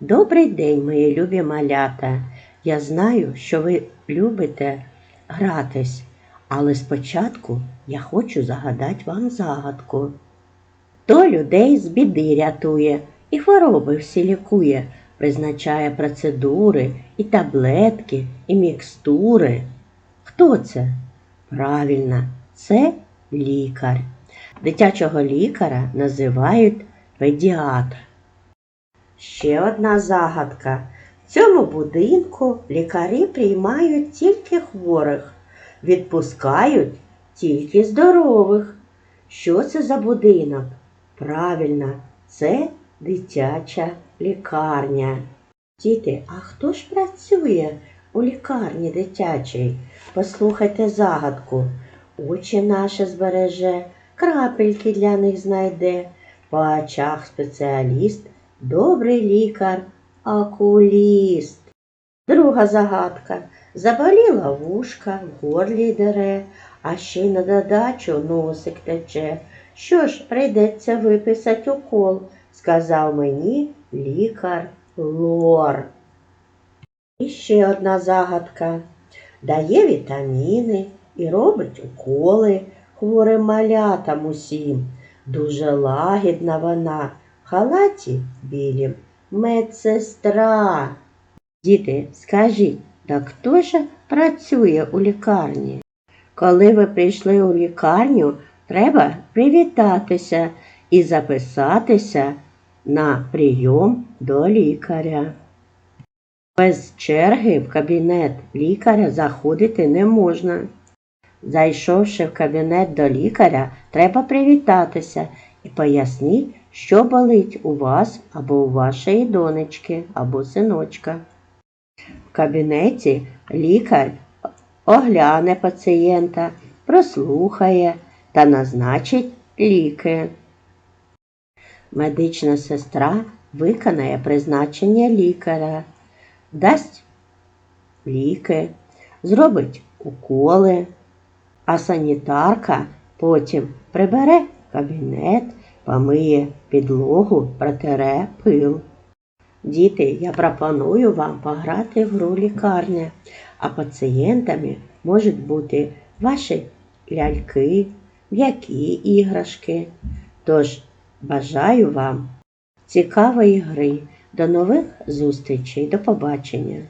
Добрий день, мої любі малята. Я знаю, що ви любите гратись, але спочатку я хочу загадати вам загадку. Хто людей з біди рятує і хвороби всі лікує, призначає процедури і таблетки, і мікстури. Хто це? Правильно, це лікар. Дитячого лікаря називають педіатр. Ще одна загадка. В цьому будинку лікарі приймають тільки хворих, відпускають тільки здорових. Що це за будинок? Правильно, це дитяча лікарня. Діти, а хто ж працює у лікарні дитячій? Послухайте загадку. Очі наші збереже, крапельки для них знайде. По очах спеціаліст, добрий лікар, окуліст. Друга загадка. Заболіла вушка, в горлі дере, а ще й на додачу носик тече. Що ж, прийдеться виписати укол, сказав мені лікар Лор. І ще одна загадка. Дає вітаміни і робить уколи хворим малятам усім. Дуже лагідна вона, халаті білім медсестра. Діти, скажіть, так хто ж працює у лікарні? Коли ви прийшли у лікарню, треба привітатися і записатися на прийом до лікаря. Без черги в кабінет лікаря заходити не можна. Зайшовши в кабінет до лікаря, треба привітатися і поясніть, що болить у вас або у вашої донечки або синочка. В кабінеті лікар огляне пацієнта, прослухає та назначить ліки. Медична сестра виконає призначення лікаря, дасть ліки, зробить уколи, а санітарка потім прибере кабінет, помиє підлогу, протере пил. Діти, я пропоную вам пограти в гру лікарня, а пацієнтами можуть бути ваші ляльки, м'які іграшки. Тож бажаю вам цікавої гри. До нових зустрічей, до побачення!